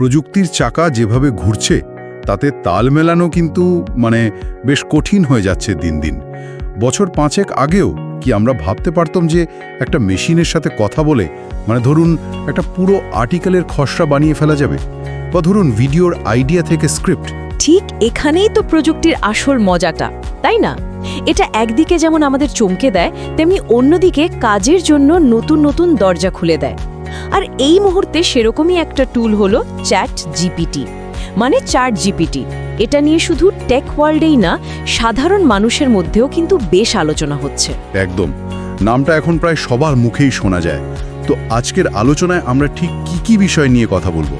প্রযুক্তির চাকা যেভাবে ঘুরছে, তাতে তাল মেলানো কিন্তু মানে বেশ কঠিন হয়ে যাচ্ছে দিন দিন। বছর পাঁচেক আগেও কি আমরা ভাবতে পারতাম যে একটা মেশিনের সাথে কথা বলে মানে ধরুন একটা পুরো আর্টিকেলের খসড়া বানিয়ে ফেলা যাবে, বা ধরুন ভিডিওর আইডিয়া থেকে স্ক্রিপ্ট। ঠিক এখানেই তো প্রযুক্তির আসল মজাটা, তাই না? এটা একদিকে যেমন আমাদের চমকে দেয়, তেমনি অন্যদিকে কাজের জন্য নতুন নতুন দরজা খুলে দেয়। আর এই মুহূর্তে সেরকমই একটা টুল হলো চ্যাট জিপিটি মানে চ্যাট জিপিটি এটা নিয়ে শুধু টেক ওয়ার্ল্ডেই না সাধারণ মানুষের মধ্যেও কিন্তু বেশ আলোচনা হচ্ছে। একদম। নামটা এখন প্রায় সবার মুখেই শোনা যায়। তো আজকের আলোচনায় আমরা ঠিক কি কি বিষয় নিয়ে কথা বলব?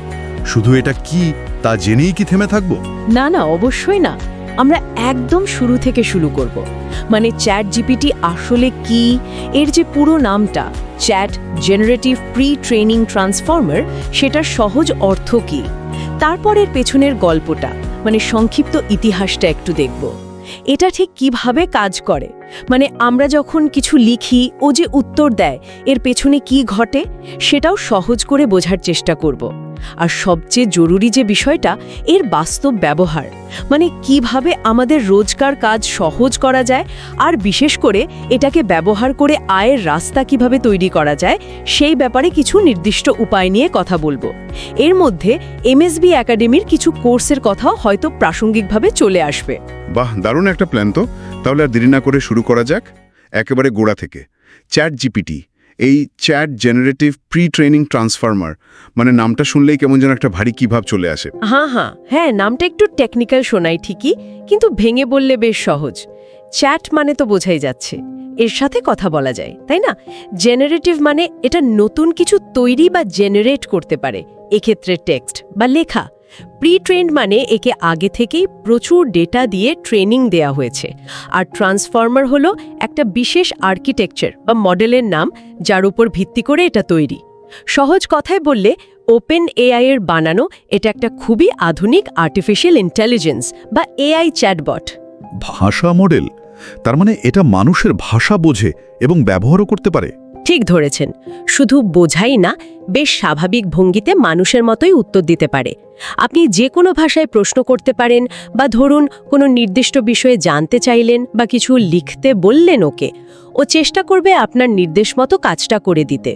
শুধু এটা কি তা জেনেই কি থেমে থাকব? না না অবশ্যই না। আমরা একদম শুরু থেকে শুরু করব। মানে চ্যাট জিপিটি আসলে কি? এর যে পুরো নামটা, chat generative pre training transformer, সেটার সহজ অর্থ কি? তারপরের পেছনের গল্পটা মানে সংক্ষিপ্ত ইতিহাসটা একটু দেখব। এটা ঠিক কীভাবে কাজ করে? মানে আমরা যখন কিছু লিখি, ও যে উত্তর দেয়, এর পেছনে কি ঘটে, সেটাও সহজ করে বোঝার চেষ্টা করব। আর সবচেয়ে জরুরি যে বিষয়টা, এর বাস্তব ব্যবহার। মানে কীভাবে আমাদের রোজকার কাজ সহজ করা যায়, আর বিশেষ করে এটাকে ব্যবহার করে আয়ের রাস্তা কীভাবে তৈরি করা যায়, সেই ব্যাপারে কিছু নির্দিষ্ট উপায় নিয়ে কথা বলব। এর মধ্যে এমএসবি একাডেমির কিছু কোর্সের কথাও হয়তো প্রাসঙ্গিকভাবে চলে আসবে। বাহ, দারুণ একটা প্ল্যান তো। তাহলে আর দেরি না করে শুরু করা যাক। একেবারে গোড়া থেকে। Chat GPT. এই chat generative pre training transformer মানে নামটা শুনলেই কেমন যেন একটা ভারী কি ভাব চলে আসে। হ্যাঁ হ্যাঁ হ্যাঁ নামটা একটু টেকনিক্যাল শোনাই ঠিকই, কিন্তু ভেঙে বললে বেশ সহজ। চ্যাট মানে তো বোঝাই যাচ্ছে। এর সাথে কথা বলা যায়, তাই না? জেনারেটিভ মানে এটা নতুন কিছু তৈরি বা জেনারেট করতে পারে, এক্ষেত্রে টেক্সট বা লেখা। প্রি ট্রেন্ড মানে একে আগে থেকেই প্রচুর ডেটা দিয়ে ট্রেনিং দেয়া হয়েছে। আর ট্রান্সফর্মার হলো একটা বিশেষ আর্কিটেকচার বা মডেলের নাম, যার উপর ভিত্তি করে এটা তৈরি। সহজ কথায় বললে ওপেন এআই এর বানানো এটা একটা খুবই আধুনিক আর্টিফিশিয়াল ইন্টেলিজেন্স বা এআই চ্যাটবট ভাষা মডেল তার মানে এটা মানুষের ভাষা বোঝে এবং ব্যবহারও করতে পারে। ঠিক ধরেছেন। শুধু বোঝাই না, বেশ স্বাভাবিক ভঙ্গিতে মানুষের মতোই উত্তর দিতে পারে। আপনি যে কোনো ভাষায় প্রশ্ন করতে পারেন বা ধরুন কোনো নির্দিষ্ট বিষয়ে জানতে চাইলেন বা কিছু লিখতে বললেন ওকে, ও চেষ্টা করবে আপনার নির্দেশ মতো কাজটা করে দিতে।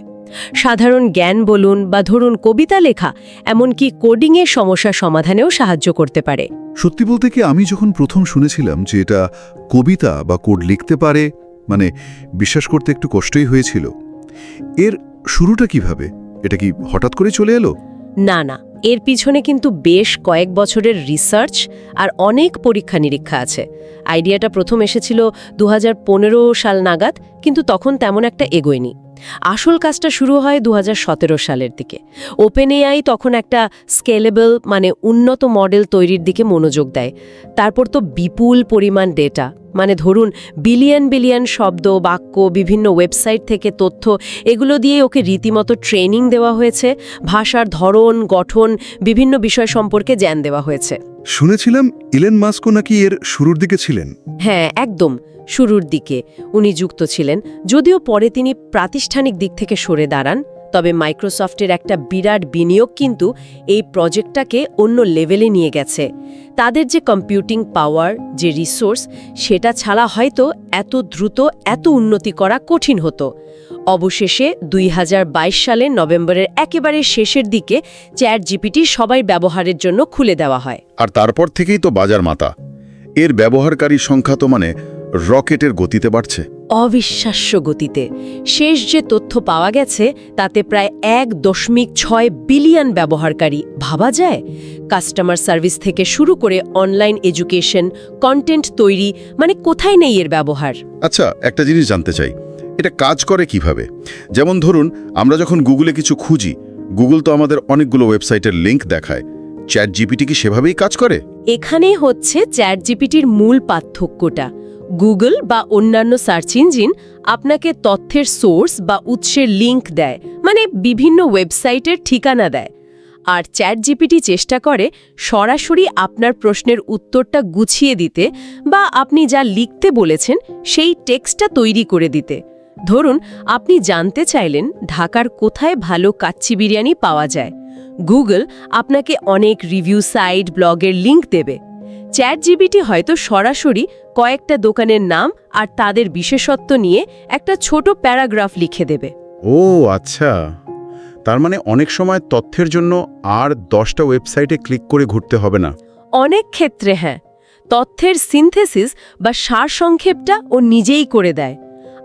সাধারণ জ্ঞান বলুন বা ধরুন কবিতা লেখা, এমনকি কোডিংয়ের সমস্যা সমাধানেও সাহায্য করতে পারে। সত্যি বলতে কি আমি যখন প্রথম শুনেছিলাম যে এটা কবিতা বা কোড লিখতে পারে মানে বিশ্বাস করতে একটু কষ্টই হয়েছিল। এর শুরুটা কীভাবে? এটা কি হঠাৎ করে চলে এলো? না না, এর পিছনে কিন্তু বেশ কয়েক বছরের রিসার্চ আর অনেক পরীক্ষা নিরীক্ষা আছে। আইডিয়াটা প্রথম এসেছিল দু হাজার পনেরো সাল নাগাদ, কিন্তু তখন তেমন একটা এগোয়নি। আসল কাজটা শুরু হয় দু হাজার সতেরো সালের দিকে। ওপেন এআই তখন একটা স্কেলেবল মানে উন্নত মডেল তৈরির দিকে মনোযোগ দেয়। তারপর তো বিপুল পরিমাণ ডেটা মানে ধরুন বিলিয়ন বিলিয়ন শব্দ বাক্য বিভিন্ন ওয়েবসাইট থেকে তথ্য এগুলো দিয়ে ওকে রীতিমতো ট্রেনিং দেওয়া হয়েছে। ভাষার ধরন গঠন বিভিন্ন বিষয় সম্পর্কে জ্ঞান দেওয়া হয়েছে। শুনেছিলাম ইলেন মাস্কো নাকি এর শুরুর দিকে ছিলেন। হ্যাঁ একদম। শুরুর দিকে। উনি যুক্ত ছিলেন, যদিও পরে তিনি প্রাতিষ্ঠানিক দিক থেকে সরে দাঁড়ান, তবে মাইক্রোসফটের একটা বিরাট বিনিয়োগ কিন্তু এই প্রজেক্টটাকে অন্য লেভেলে নিয়ে গেছে। তাদের যে কম্পিউটিং পাওয়ার, যে রিসোর্স, সেটা ছাড়া হয়তো এত দ্রুত, এত উন্নতি করা কঠিন হতো। অবশেষে দুই সালের নভেম্বরের একেবারে শেষের দিকে চ্যাট জিপিটি সবাই ব্যবহারের জন্য খুলে দেওয়া হয়। আর তারপর থেকেই তো বাজার মাতা। এর ব্যবহারকারী সংখ্যা তো মানে রকেটের গতিতে বাড়ছে। অবিশ্বাস্য গতিতে। শেষ যে তথ্য পাওয়া গেছে তাতে প্রায় এক দশমিক ছয় বিলিয়ন ব্যবহারকারী ভাবা যায়? কাস্টমার সার্ভিস থেকে শুরু করে অনলাইন এডুকেশন কন্টেন্ট তৈরি মানে কোথায় নেই এর ব্যবহার? আচ্ছা একটা জিনিস জানতে চাই। এটা কাজ করে কীভাবে? যেমন ধরুন আমরা যখন গুগলে কিছু খুঁজি গুগল তো আমাদের অনেকগুলো ওয়েবসাইটের লিংক দেখায়। চ্যাট জিপিটি কি সেভাবেই কাজ করে? এখানেই হচ্ছে চ্যাট জিপিটির মূল পার্থক্যটা। গুগল বা অন্যান্য সার্চ ইঞ্জিন আপনাকে তথ্যের সোর্স বা উৎসের লিংক দেয় মানে বিভিন্ন ওয়েবসাইটের ঠিকানা দেয়। আর চ্যাট জিপিটি চেষ্টা করে সরাসরি আপনার প্রশ্নের উত্তরটা গুছিয়ে দিতে বা আপনি যা লিখতে বলেছেন সেই টেক্সটটা তৈরি করে দিতে। ধরুন, আপনি জানতে চাইলেন ঢাকার কোথায় ভালো কাচ্চি বিরিয়ানি পাওয়া যায়। গুগল আপনাকে অনেক রিভিউ সাইট ব্লগের লিংক দেবে। চ্যাট জিবিটি হয়তো সরাসরি কয়েকটা দোকানের নাম আর তাদের বিশেষত্ব নিয়ে একটা ছোট প্যারাগ্রাফ লিখে দেবে। ও আচ্ছা। তার মানে অনেক সময় তথ্যের জন্য আর দশটা ওয়েবসাইটে ক্লিক করে ঘুরতে হবে না? অনেক ক্ষেত্রে হ্যাঁ। তথ্যের সিনথেসিস বা সারসংক্ষেপটা ও নিজেই করে দেয়।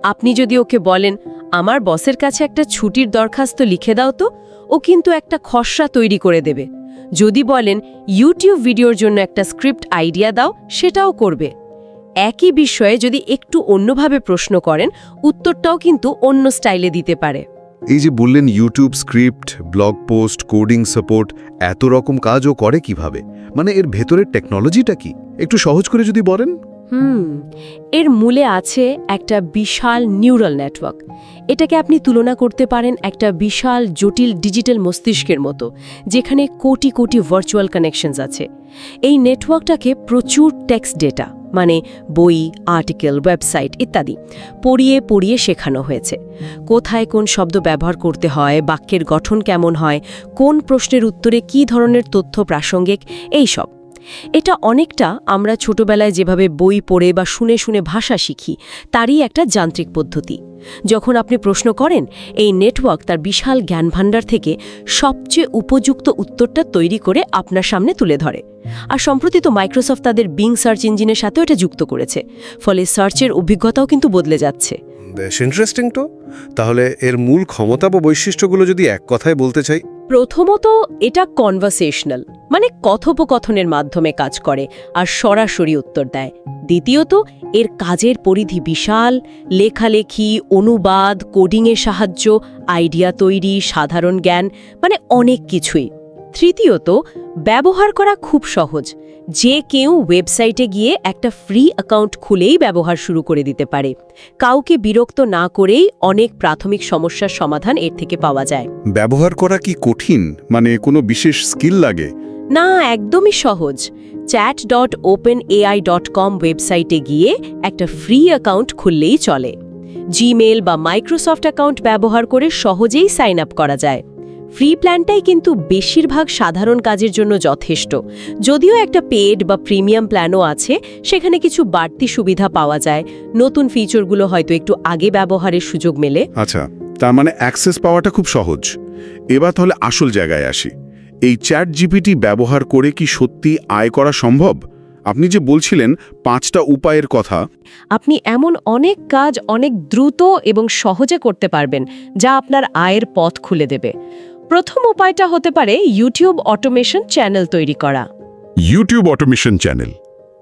আপনি যদি ওকে বলেন আমার বসের কাছে একটা ছুটির দরখাস্ত লিখে দাও তো ও কিন্তু একটা খসড়া তৈরি করে দেবে। যদি বলেন ইউটিউব ভিডিওর জন্য একটা স্ক্রিপ্ট আইডিয়া দাও সেটাও করবে। একই বিষয়ে যদি একটু অন্যভাবে প্রশ্ন করেন উত্তরটাও কিন্তু অন্য স্টাইলে দিতে পারে। এই যে বললেন YouTube script blog post coding support এত রকম কাজও করে কীভাবে? মানে এর ভেতরের টেকনোলজিটা কি? একটু সহজ করে যদি বলেন। হুম এর মূলে আছে একটা বিশাল নিউরাল নেটওয়ার্ক। এটাকে আপনি তুলনা করতে পারেন একটা বিশাল, জটিল ডিজিটাল মস্তিষ্কের মতো, যেখানে কোটি কোটি ভার্চুয়াল কানেকশনস আছে। এই নেটওয়ার্কটাকে প্রচুর টেক্সট ডেটা মানে বই আর্টিকেল ওয়েবসাইট ইত্যাদি পড়িয়ে পড়িয়ে শেখানো হয়েছে। কোথায় কোন শব্দ ব্যবহার করতে হয়, বাক্যের গঠন কেমন হয়, কোন প্রশ্নের উত্তরে কী ধরনের তথ্য প্রাসঙ্গিক এই সব এটা অনেকটা আমরা ছোটবেলায় যেভাবে বই পড়ে বা শুনে শুনে ভাষা শিখি, তারই একটা যান্ত্রিক পদ্ধতি। যখন আপনি প্রশ্ন করেন, এই নেটওয়ার্ক তার বিশাল জ্ঞানভাণ্ডার থেকে সবচেয়ে উপযুক্ত উত্তরটা তৈরি করে আপনার সামনে তুলে ধরে। আর সম্প্রতি তো মাইক্রোসফট তাদের বিং সার্চ ইঞ্জিনের সাথেও এটা যুক্ত করেছে, ফলে সার্চের অভিজ্ঞতাও কিন্তু বদলে যাচ্ছে। বেশ ইন্টারেস্টিং তো। তাহলে এর মূল ক্ষমতা বা বৈশিষ্ট্যগুলো যদি এক কথায় বলতে চাই প্রথমত, এটা কনভারসেশনাল মানে কথোপকথনের মাধ্যমে কাজ করে, আর সরাসরি উত্তর দেয়। দ্বিতীয়ত, এর কাজের পরিধি বিশাল, লেখালেখি, অনুবাদ, কোডিংয়ের সাহায্য, আইডিয়া তৈরি, সাধারণ জ্ঞান মানে অনেক কিছুই। তৃতীয়ত, ব্যবহার করা খুব সহজ যে কেউ ওয়েবসাইটে গিয়ে একটা ফ্রি অ্যাকাউন্ট খুলেই ব্যবহার শুরু করে দিতে পারে। কাউকে বিরক্ত না করেই অনেক প্রাথমিক সমস্যার সমাধান এর থেকে পাওয়া যায়। ব্যবহার করা কি কঠিন? মানে কোনো বিশেষ স্কিল লাগে? না একদমই সহজ। Chat dot open AI dot com ওয়েবসাইটে গিয়ে একটা ফ্রি অ্যাকাউন্ট খুললেই চলে। জিমেল বা মাইক্রোসফট অ্যাকাউন্ট ব্যবহার করে সহজেই সাইন আপ করা যায়। ফ্রি প্ল্যানটাই কিন্তু বেশিরভাগ সাধারণ কাজের জন্য যথেষ্ট। যদিও একটা পেড বা প্রিমিয়াম প্ল্যানও আছে সেখানে কিছু বাড়তি সুবিধা পাওয়া যায়। নতুন ফিচারগুলো হয়তো একটু আগে ব্যবহারের সুযোগ মেলে। আচ্ছা তার মানে অ্যাক্সেস পাওয়াটা খুব সহজ। এবার তাহলে আসল জায়গায় আসি। এই চ্যাট জিপিটি ব্যবহার করে কি সত্যি আয় করা সম্ভব? আপনি যে বলছিলেন পাঁচটা উপায়ের কথা। আপনি এমন অনেক কাজ অনেক দ্রুত এবং সহজে করতে পারবেন যা আপনার আয়ের পথ খুলে দেবে। প্রথম উপায়টা হতে পারে ইউটিউব অটোমেশন চ্যানেল তৈরি করা। ইউটিউব অটোমেশন চ্যানেল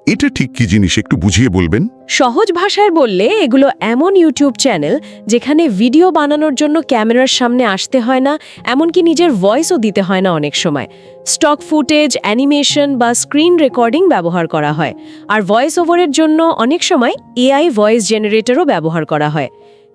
এটা ঠিক কি জিনিস একটু বুঝিয়ে বলবেন? সহজ ভাষায় বললে এগুলো এমন ইউটিউব চ্যানেল যেখানে ভিডিও বানানোর জন্য ক্যামেরার সামনে আসতে হয় না এমনকি নিজের ভয়েসও দিতে হয় না অনেক সময়। স্টক ফুটেজ অ্যানিমেশন বা স্ক্রিন রেকর্ডিং ব্যবহার করা হয়। আর ভয়েস ওভারের জন্য অনেক সময় এআই ভয়েস জেনারেটরও ব্যবহার করা হয়।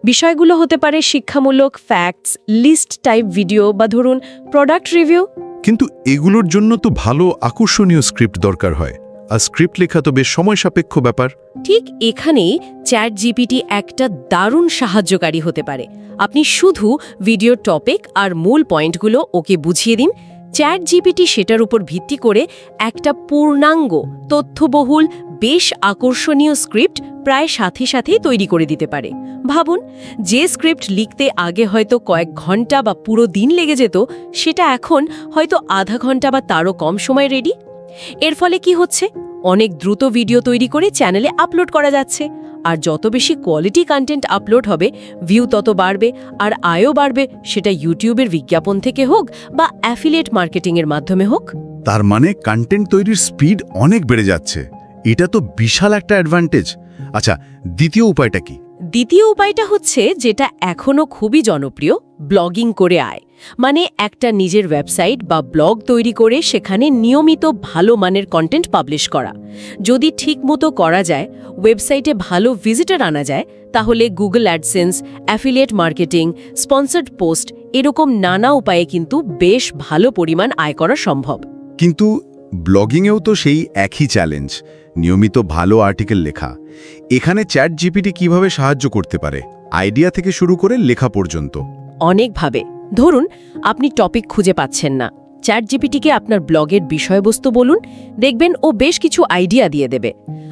বিষয়গুলো হতে পারে শিক্ষামূলক ফ্যাক্টস লিস্ট টাইপ ভিডিও বা ধরুন প্রোডাক্ট রিভিউ কিন্তু এগুলোর জন্য তো ভালো আকর্ষণীয় স্ক্রিপ্ট দরকার হয়। আর স্ক্রিপ্ট লেখা তো বেশ সময় সাপেক্ষ ব্যাপার। ঠিক এখানেই চ্যাট জিপিটি একটা দারুণ সাহায্যকারী হতে পারে। আপনি শুধু ভিডিওর টপিক আর মূল পয়েন্টগুলো ওকে বুঝিয়ে দিন। চ্যাট জিপিটি সেটার উপর ভিত্তি করে একটা পূর্ণাঙ্গ তথ্যবহুল বেশ আকর্ষণীয় স্ক্রিপ্ট প্রায় সাথে সাথেই তৈরি করে দিতে পারে। ভাবুন, যে স্ক্রিপ্ট লিখতে আগে হয়তো কয়েক ঘণ্টা বা পুরো দিন লেগে যেত, সেটা এখন হয়তো আধা ঘণ্টা বা তারও কম সময় রেডি এর ফলে কি হচ্ছে? অনেক দ্রুত ভিডিও তৈরি করে চ্যানেলে আপলোড করা যাচ্ছে। আর যত বেশি কোয়ালিটি কন্টেন্ট আপলোড হবে ভিউ তত বাড়বে, আর আয়ও বাড়বে, সেটা ইউটিউবের বিজ্ঞাপন থেকে হোক বা অ্যাফিলিয়েট মার্কেটিংয়ের মাধ্যমে হোক। তার মানে কন্টেন্ট তৈরির স্পিড অনেক বেড়ে যাচ্ছে। এটা তো বিশাল একটা অ্যাডভান্টেজ আচ্ছা দ্বিতীয় উপায়টা কি? দ্বিতীয় উপায়টা হচ্ছে যেটা এখনও খুবই জনপ্রিয় ব্লগিং করে আয়। মানে একটা নিজের ওয়েবসাইট বা ব্লগ তৈরি করে সেখানে নিয়মিত ভালো মানের কন্টেন্ট পাবলিশ করা। যদি ঠিকমতো করা যায় ওয়েবসাইটে ভালো ভিজিটার আনা যায় তাহলে Google AdSense affiliate marketing sponsored post এরকম নানা উপায়ে কিন্তু বেশ ভালো পরিমাণ আয় করা সম্ভব। কিন্তু ব্লগিংয়েও তো সেই একই চ্যালেঞ্জ নিয়মিত ভালো আর্টিকেল লেখা। এখানে চ্যাট জিপিটি কীভাবে সাহায্য করতে পারে? আইডিয়া থেকে শুরু করে লেখা পর্যন্ত। অনেকভাবে। ধরুন, আপনি টপিক খুঁজে পাচ্ছেন না। চ্যাট জিপিটিকে আপনার ব্লগের বিষয়বস্তু বলুন, দেখবেন ও বেশ কিছু আইডিয়া দিয়ে দেবে।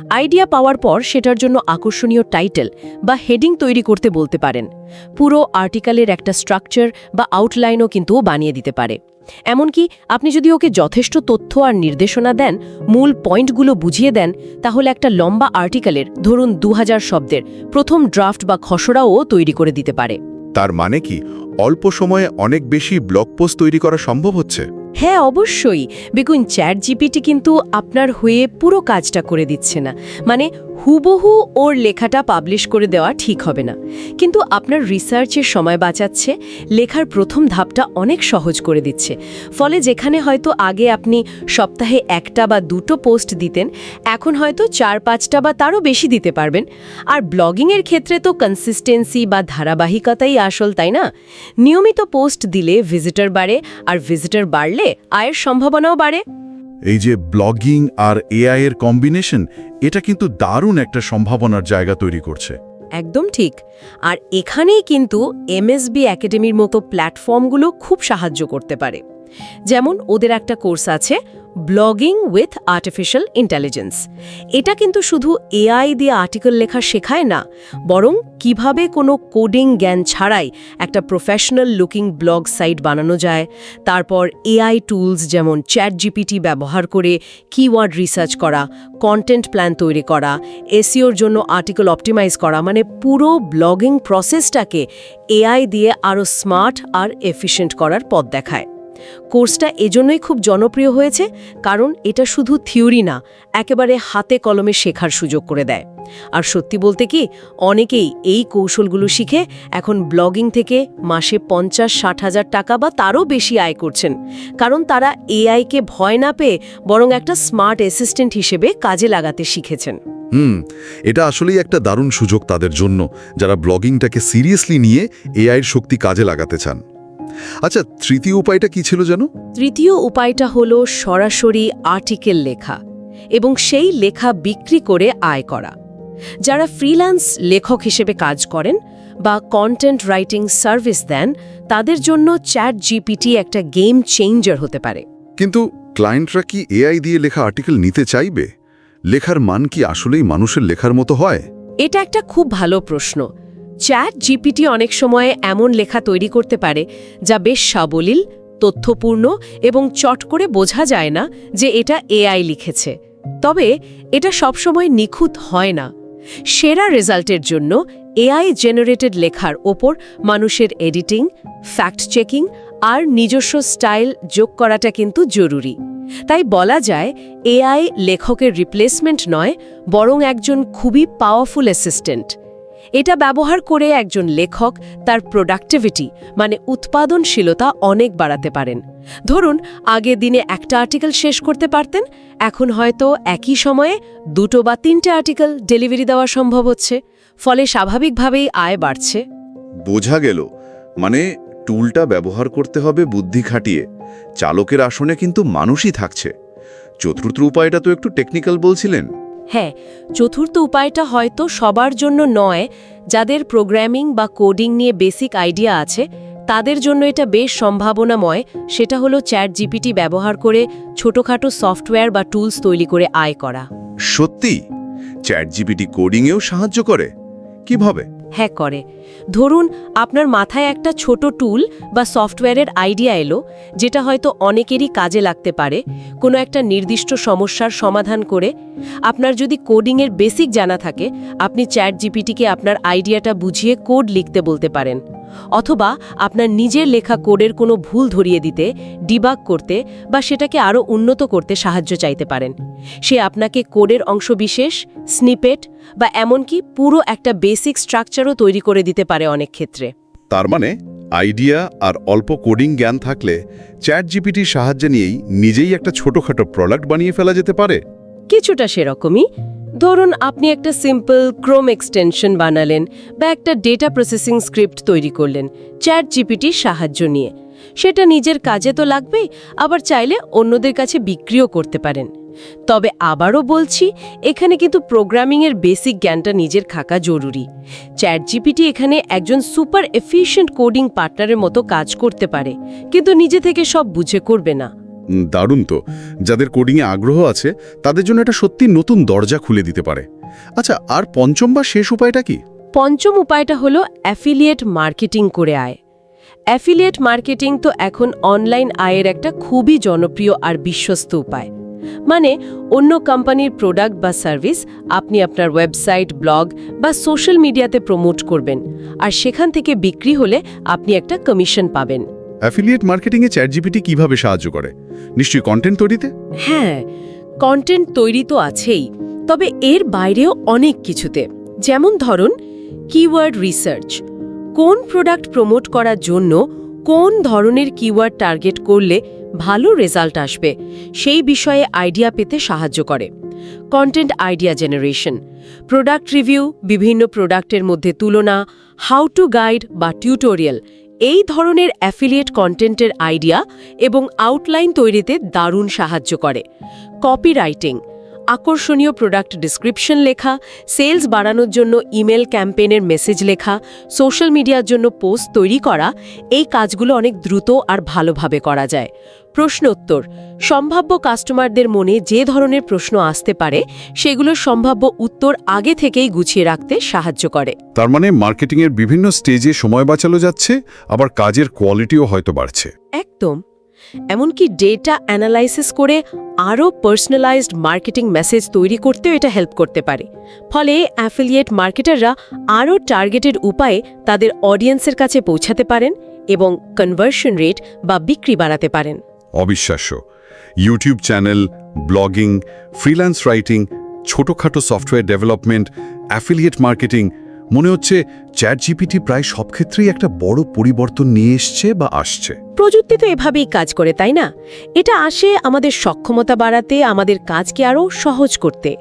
আইডিয়া পাওয়ার পর সেটার জন্য আকর্ষণীয় টাইটেল বা হেডিং তৈরি করতে বলতে পারেন। পুরো আর্টিকেলের একটা স্ট্রাকচার বা আউটলাইনও কিন্তু বানিয়ে দিতে পারে। এমনকি আপনি যদি ওকে যথেষ্ট তথ্য আর নির্দেশনা দেন, মূল পয়েন্টগুলো বুঝিয়ে দেন, তাহলে একটা লম্বা আর্টিকেলের, ধরুন দু হাজার শব্দের, প্রথম ড্রাফট বা খসড়াও তৈরি করে দিতে পারে। তার মানে কি, অল্প সময়ে অনেক বেশি ব্লগ পোস্ট তৈরি করা সম্ভব হচ্ছে? হ্যাঁ অবশ্যই। দেখুন চ্যাট জিপিটি কিন্তু আপনার হয়ে পুরো কাজটা করে দিচ্ছে না। মানে হুবহু ওর লেখাটা পাবলিশ করে দেওয়া ঠিক হবে না। কিন্তু আপনার রিসার্চের সময় বাঁচাচ্ছে, লেখার প্রথম ধাপটা অনেক সহজ করে দিচ্ছে। ফলে যেখানে হয়তো আগে আপনি সপ্তাহে একটা বা দুটো পোস্ট দিতেন, এখন হয়তো চার পাঁচটা বা তারও বেশি দিতে পারবেন। আর ব্লগিংয়ের ক্ষেত্রে তো কনসিস্টেন্সি বা ধারাবাহিকতাই আসল, তাই না? নিয়মিত পোস্ট দিলে ভিজিটর বাড়ে, আর ভিজিটর বাড়লে আয়ের সম্ভাবনাও বাড়ে। এই যে ব্লগিং আর এআই এর কম্বিনেশন এটা কিন্তু দারুণ একটা সম্ভাবনার জায়গা তৈরি করছে। একদম ঠিক। আর এখানেই কিন্তু এমএসবি একাডেমির মতো প্ল্যাটফর্মগুলো খুব সাহায্য করতে পারে। যেমন ওদের একটা কোর্স আছে ব্লগিং উইথ আর্টিফিশিয়াল ইন্টেলিজেন্স এটা কিন্তু শুধু এআই দিয়ে আর্টিকেল লেখা শেখায় না, বরং কীভাবে কোনো কোডিং জ্ঞান ছাড়াই একটা প্রফেশনাল লুকিং ব্লগ সাইট বানানো যায়, তারপর এআই টুলস যেমন চ্যাট জিপিটি ব্যবহার করে কিওয়ার্ড রিসার্চ করা কন্টেন্ট প্ল্যান তৈরি করা এসিওর জন্য আর্টিকেল অপটিমাইজ করা মানে পুরো ব্লগিং প্রসেসটাকে এআই দিয়ে আরও স্মার্ট আর এফিশিয়েন্ট করার পথ দেখায়। কোর্সটা এজন্যই খুব জনপ্রিয় হয়েছে, কারণ এটা শুধু থিওরি না, একেবারে হাতে কলমে শেখার সুযোগ করে দেয়। আর সত্যি বলতে কি, অনেকেই এই কৌশলগুলো শিখে এখন ব্লগিং থেকে মাসে পঞ্চাশ, ষাট হাজার টাকা বা তারও বেশি আয় করছেন, কারণ তারা এআইকে ভয় না পেয়ে বরং একটা স্মার্ট অ্যাসিস্ট্যান্ট হিসেবে কাজে লাগাতে শিখেছেন। হুম, এটা আসলেই একটা দারুণ সুযোগ তাদের জন্য, যারা ব্লগিংটাকে সিরিয়াসলি নিয়ে এআইয়ের শক্তি কাজে লাগাতে চান। আচ্ছা তৃতীয় উপায়টা কি ছিল যেন তৃতীয় উপায়টা হলো সরাসরি আর্টিকেল লেখা এবং সেই লেখা বিক্রি করে আয় করা। যারা ফ্রিল্যান্স লেখক হিসেবে কাজ করেন বা কন্টেন্ট রাইটিং সার্ভিস দেন তাদের জন্য চ্যাট জিপিটি একটা গেম চেঞ্জার হতে পারে। কিন্তু ক্লায়েন্টরা কি এআই দিয়ে লেখা আর্টিকেল নিতে চাইবে? লেখার মান কি আসলেই মানুষের লেখার মতো হয়? এটা একটা খুব ভালো প্রশ্ন। চ্যাট জিপিটি অনেক সময়ে এমন লেখা তৈরি করতে পারে যা বেশ সাবলীল, তথ্যপূর্ণ এবং চট করে বোঝা যায় না যে এটা এআই লিখেছে। তবে এটা সবসময় নিখুঁত হয় না। সেরা রেজাল্টের জন্য এআই জেনারেটেড লেখার ওপর মানুষের এডিটিং ফ্যাক্ট চেকিং আর নিজস্ব স্টাইল যোগ করাটা কিন্তু জরুরি। তাই বলা যায় এআই লেখকের রিপ্লেসমেন্ট নয়, বরং একজন খুবই পাওয়ারফুল অ্যাসিস্ট্যান্ট এটা ব্যবহার করে একজন লেখক তার প্রোডাক্টিভিটি মানে উৎপাদনশীলতা অনেক বাড়াতে পারেন। ধরুন আগে দিনে একটা আর্টিকেল শেষ করতে পারতেন, এখন হয়তো একই সময়ে দুটো বা তিনটে আর্টিকেল ডেলিভারি দেওয়া সম্ভব হচ্ছে, ফলে স্বাভাবিকভাবেই আয় বাড়ছে। বোঝা গেল মানে টুলটা ব্যবহার করতে হবে বুদ্ধি খাটিয়ে। চালকের আসনে কিন্তু মানুষই থাকছে। চতুর্থ উপায়টা তো একটু টেকনিক্যাল বলছিলেন। হ্যাঁ চতুর্থ উপায়টা হয়তো সবার জন্য নয়, যাদের প্রোগ্রামিং বা কোডিং নিয়ে বেসিক আইডিয়া আছে, তাদের জন্য এটা বেশ সম্ভাবনাময়, সেটা হলো চ্যাট জিপিটি ব্যবহার করে ছোটখাটো সফটওয়্যার বা টুলস তৈরি করে আয় করা। সত্যি? চ্যাট জিপিটি কোডিংয়েও সাহায্য করে? কীভাবে? হ্যাঁ করে। ধরুন, আপনার মাথায় একটা ছোট টুল বা সফটওয়্যারের আইডিয়া এলো, যেটা হয়তো অনেকেরই কাজে লাগতে পারে, কোনো একটা নির্দিষ্ট সমস্যার সমাধান করে। আপনার যদি কোডিংয়ের বেসিক জানা থাকে, আপনি চ্যাট জিপিটিকে আপনার আইডিয়াটা বুঝিয়ে কোড লিখতে বলতে পারেন। অথবা আপনার নিজের লেখা কোডের কোনো ভুল ধরিয়ে দিতে ডিবাগ করতে বা সেটাকে আরও উন্নত করতে সাহায্য চাইতে পারেন। সে আপনাকে কোডের অংশবিশেষ স্নিপেট বা এমনকি পুরো একটা বেসিক স্ট্রাকচারও তৈরি করে দিতে পারে অনেক ক্ষেত্রে। তার মানে আইডিয়া আর অল্প কোডিং জ্ঞান থাকলে চ্যাট জিপিটির সাহায্য নিয়েই নিজেই একটা ছোটখাটো প্রোডাক্ট বানিয়ে ফেলা যেতে পারে? কিছুটা সেরকমই। ধরুন আপনি একটা সিম্পল ক্রোম এক্সটেনশন বানালেন বা একটা ডেটা প্রসেসিং স্ক্রিপ্ট তৈরি করলেন চ্যাট জিপিটির সাহায্য নিয়ে। সেটা নিজের কাজে তো লাগবেই আবার চাইলে অন্যদের কাছে বিক্রিও করতে পারেন। তবে আবারও বলছি, এখানে কিন্তু প্রোগ্রামিংয়ের বেসিক জ্ঞানটা নিজের থাকা জরুরি। চ্যাট জিপিটি এখানে একজন সুপার এফিশিয়েন্ট কোডিং পার্টনারের মতো কাজ করতে পারে, কিন্তু নিজে থেকে সব বুঝে করবে না। দারুণ তো। যাদের কোডিংয়ে আগ্রহ আছে, তাদের জন্য এটা সত্যি নতুন দরজা খুলে দিতে পারে। আচ্ছা আর পঞ্চম বা শেষ উপায়টা কি? পঞ্চম উপায়টা হলো অ্যাফিলিয়েট মার্কেটিং করে আয়। অ্যাফিলিয়েট মার্কেটিং তো এখন অনলাইন আয়ের একটা খুবই জনপ্রিয় আর বিশ্বস্ত উপায়। মানে অন্য কোম্পানির প্রোডাক্ট বা সার্ভিস আপনি আপনার ওয়েবসাইট ব্লগ বা সোশ্যাল মিডিয়াতে প্রমোট করবেন। আর সেখান থেকে বিক্রি হলে আপনি একটা কমিশন পাবেন। অ্যাফিলিয়েট মার্কেটিংয়ে চ্যাট জিপিটি কীভাবে সাহায্য করে? নিশ্চয়ই কন্টেন্ট তৈরিতে? হ্যাঁ কন্টেন্ট তৈরি তো আছেই, তবে এর বাইরেও অনেক কিছুতে। যেমন ধরুন কিওয়ার্ড রিসার্চ কোন প্রোডাক্ট প্রমোট করার জন্য কোন ধরনের কিওয়ার্ড টার্গেট করলে ভালো রেজাল্ট আসবে, সেই বিষয়ে আইডিয়া পেতে সাহায্য করে। Content idea generation product review বিভিন্ন প্রোডাক্টের মধ্যে তুলনা হাউ টু গাইড বা টিউটোরিয়াল এই ধরনের অ্যাফিলিয়েট কন্টেন্টের আইডিয়া এবং আউটলাইন তৈরিতে দারুণ সাহায্য করে। কপিরাইটিং আকর্ষণীয় প্রোডাক্ট ডিসক্রিপশন লেখা সেলস বাড়ানোর জন্য ইমেল ক্যাম্পেইনের মেসেজ লেখা সোশ্যাল মিডিয়ার জন্য পোস্ট তৈরি করা এই কাজগুলো অনেক দ্রুত আর ভালোভাবে করা যায়। প্রশ্নোত্তর সম্ভাব্য কাস্টমারদের মনে যে ধরনের প্রশ্ন আসতে পারে সেগুলোর সম্ভাব্য উত্তর আগে থেকেই গুছিয়ে রাখতে সাহায্য করে। তার মানে মার্কেটিংয়ের বিভিন্ন স্টেজে সময় বাঁচানো যাচ্ছে আবার কাজের কোয়ালিটিও হয়তো বাড়ছে। একদম। এমনকি ডেটা অ্যানালাইসিস করে আরও পার্সোনালাইজড মার্কেটিং মেসেজ তৈরি করতেও এটা হেল্প করতে পারে। ফলে অ্যাফিলিয়েট মার্কেটাররা আরও টার্গেটেড উপায়ে তাদের অডিয়েন্সের কাছে পৌঁছাতে পারেন এবং কনভার্সন রেট বা বিক্রি বাড়াতে পারেন। অবিশ্বাস্য। YouTube channel blogging freelance writing ছোটোখাটো সফটওয়্যার ডেভেলপমেন্ট অ্যাফিলিয়েট মার্কেটিং মনে হচ্ছে চ্যাট জিপিটি প্রায় সব ক্ষেত্রেই একটা বড় পরিবর্তন নিয়ে এসছে বা আসছে। প্রযুক্তি তো এভাবেই কাজ করে, তাই না? এটা আসে আমাদের সক্ষমতা বাড়াতে, আমাদের কাজকে আরও সহজ করতে।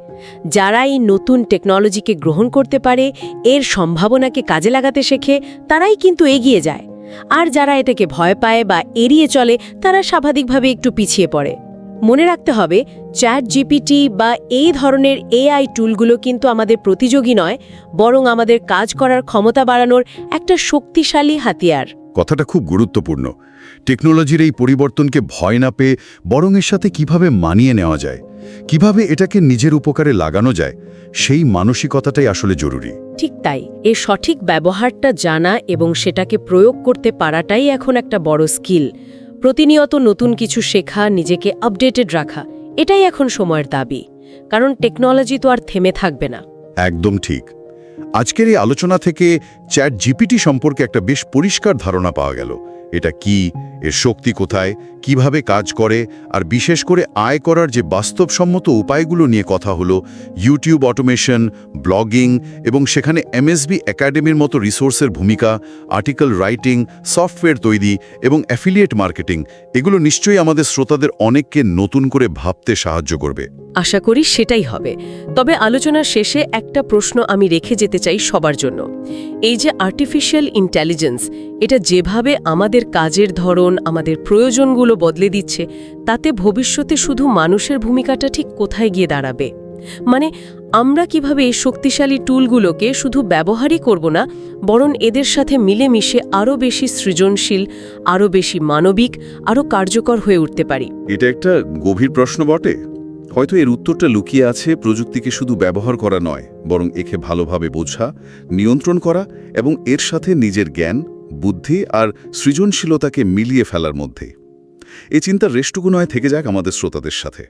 যারা এই নতুন টেকনোলজিকে গ্রহণ করতে পারে, এর সম্ভাবনাকে কাজে লাগাতে শেখে, তারাই কিন্তু এগিয়ে যায়। আর যারা এটাকে ভয় পায় বা এড়িয়ে চলে, তারা স্বাভাবিকভাবে একটু পিছিয়ে পড়ে। মনে রাখতে হবে চ্যাট জিপিটি বা এই ধরনের এআই টুলগুলো কিন্তু আমাদের প্রতিযোগী নয় বরং আমাদের কাজ করার ক্ষমতা বাড়ানোর একটা শক্তিশালী হাতিয়ার। কথাটা খুব গুরুত্বপূর্ণ। টেকনোলজির এই পরিবর্তনকে ভয় না পেয়ে বরং এর সাথে কীভাবে মানিয়ে নেওয়া যায় কীভাবে এটাকে নিজের উপকারে লাগানো যায় সেই মানসিকতাটাই আসলে জরুরি। ঠিক তাই এর সঠিক ব্যবহারটা জানা এবং সেটাকে প্রয়োগ করতে পারাটাই এখন একটা বড় স্কিল। প্রতিনিয়ত নতুন কিছু শেখা, নিজেকে আপডেটেড রাখা, এটাই এখন সময়ের দাবি। কারণ টেকনোলজি তো আর থেমে থাকবে না। একদম ঠিক। আজকের এই আলোচনা থেকে চ্যাট জিপিটি সম্পর্কে একটা বেশ পরিষ্কার ধারণা পাওয়া গেল। এটা কি, এর শক্তি কোথায়, কীভাবে কাজ করে, আর বিশেষ করে আয় করার যে বাস্তবসম্মত উপায়গুলো নিয়ে কথা হলো, ইউটিউব অটোমেশন, ব্লগিং এবং সেখানে এমএসবি একাডেমির মতো রিসোর্সের ভূমিকা, আর্টিকেল রাইটিং, সফটওয়্যার তৈরি এবং অ্যাফিলিয়েট মার্কেটিং, এগুলো নিশ্চয়ই আমাদের শ্রোতাদের অনেককে নতুন করে ভাবতে সাহায্য করবে। আশা করি সেটাই হবে। তবে আলোচনার শেষে একটা প্রশ্ন আমি রেখে যেতে চাই সবার জন্য। এই যে আর্টিফিশিয়াল ইন্টেলিজেন্স এটা যেভাবে আমাদের কাজের ধরন, আমাদের প্রয়োজনগুলো বদলে দিচ্ছে, তাতে ভবিষ্যতে শুধু মানুষের ভূমিকাটা ঠিক কোথায় গিয়ে দাঁড়াবে? মানে আমরা কীভাবে এই শক্তিশালী টুলগুলোকে শুধু ব্যবহারই করব না, বরং এদের সাথে মিলেমিশে আরও বেশি সৃজনশীল, আরও বেশি মানবিক, আরও কার্যকর হয়ে উঠতে পারি। এটা একটা গভীর প্রশ্ন বটে। হয়তো এর উত্তরটা লুকিয়ে আছে প্রযুক্তিকে শুধু ব্যবহার করা নয়, বরং একে ভালোভাবে বোঝা, নিয়ন্ত্রণ করা এবং এর সাথে নিজের জ্ঞান বুদ্ধি আর সৃজনশীলতাকে মিলিয়ে ফেলার মধ্যে। এই চিন্তার রেষ্টুকু নয়, থেকে যাক আমাদের শ্রোতাদের সাথে।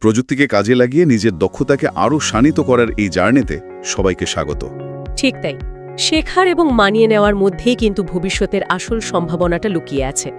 প্রযুক্তিকে কাজে লাগিয়ে নিজের দক্ষতাকে আরও শানিত করার এই জার্নিতে সবাইকে স্বাগত। ঠিক তাই। শেখার এবং মানিয়ে নেওয়ার মধ্যেই কিন্তু ভবিষ্যতের আসল সম্ভাবনাটা লুকিয়ে আছে।